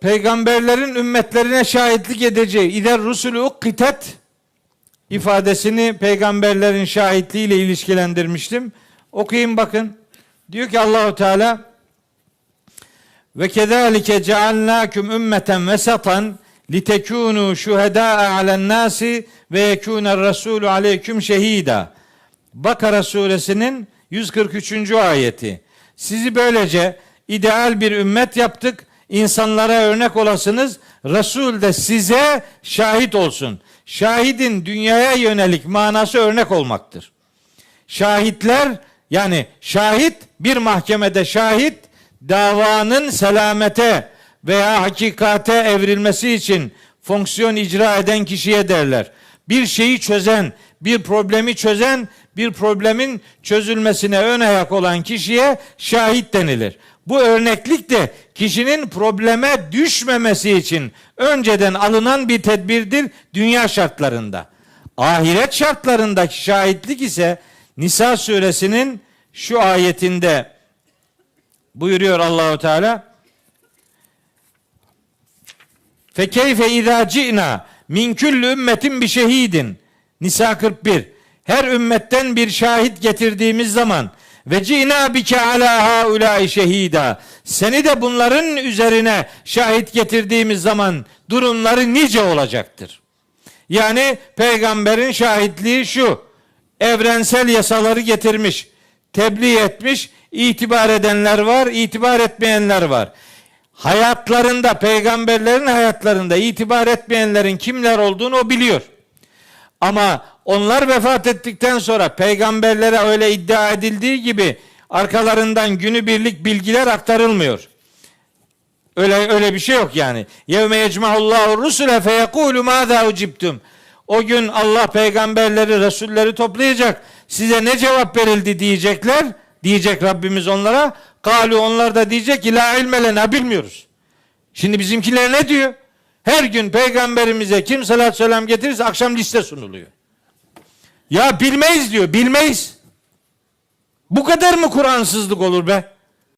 peygamberlerin ümmetlerine şahitlik edeceği ider rusulü ukkitet ifadesini peygamberlerin şahitliğiyle ilişkilendirmiştim. Okuyun bakın. Diyor ki Allahu Teala ve kezalike cealnakum ümmeten vesatan litekunu şuhedâ'a alen nasi ve yekûner rasûlü aleyküm şehîdâ. Bakara suresinin 143. ayeti. Sizi böylece ideal bir ümmet yaptık. İnsanlara örnek olasınız. Resul de size şahit olsun. Şahidin dünyaya yönelik manası örnek olmaktır. Şahitler yani şahit bir mahkemede şahit davanın selamete veya hakikate evrilmesi için fonksiyon icra eden kişiye derler. Bir şeyi çözen, bir problemi çözen, bir problemin çözülmesine ön ayak olan kişiye şahit denilir. Bu örneklik de kişinin probleme düşmemesi için önceden alınan bir tedbirdir dünya şartlarında. Ahiret şartlarındaki şahitlik ise Nisa suresinin şu ayetinde buyuruyor Allahu Teala Fe keyfe izâ ci'na min külli ümmetin bir şehidin. Nisa 41. Her ümmetten bir şahit getirdiğimiz zaman ve ci'na bike ala haulâi şehida. Seni de bunların üzerine şahit getirdiğimiz zaman durumları nice olacaktır. Yani peygamberin şahitliği şu. Evrensel yasaları getirmiş, tebliğ etmiş, itibar edenler var, itibar etmeyenler var hayatlarında peygamberlerin hayatlarında itibar etmeyenlerin kimler olduğunu o biliyor. Ama onlar vefat ettikten sonra peygamberlere öyle iddia edildiği gibi arkalarından günübirlik bilgiler aktarılmıyor. Öyle öyle bir şey yok yani. Yevme yecma'ullahu rusule fe yekulu mâzâ ucibtum. O gün Allah peygamberleri, resulleri toplayacak. Size ne cevap verildi diyecekler. Diyecek Rabbimiz onlara. Kalu onlar da diyecek ki la ilme bilmiyoruz. Şimdi bizimkiler ne diyor? Her gün peygamberimize kim salat selam getirirse akşam liste sunuluyor. Ya bilmeyiz diyor, bilmeyiz. Bu kadar mı Kur'ansızlık olur be?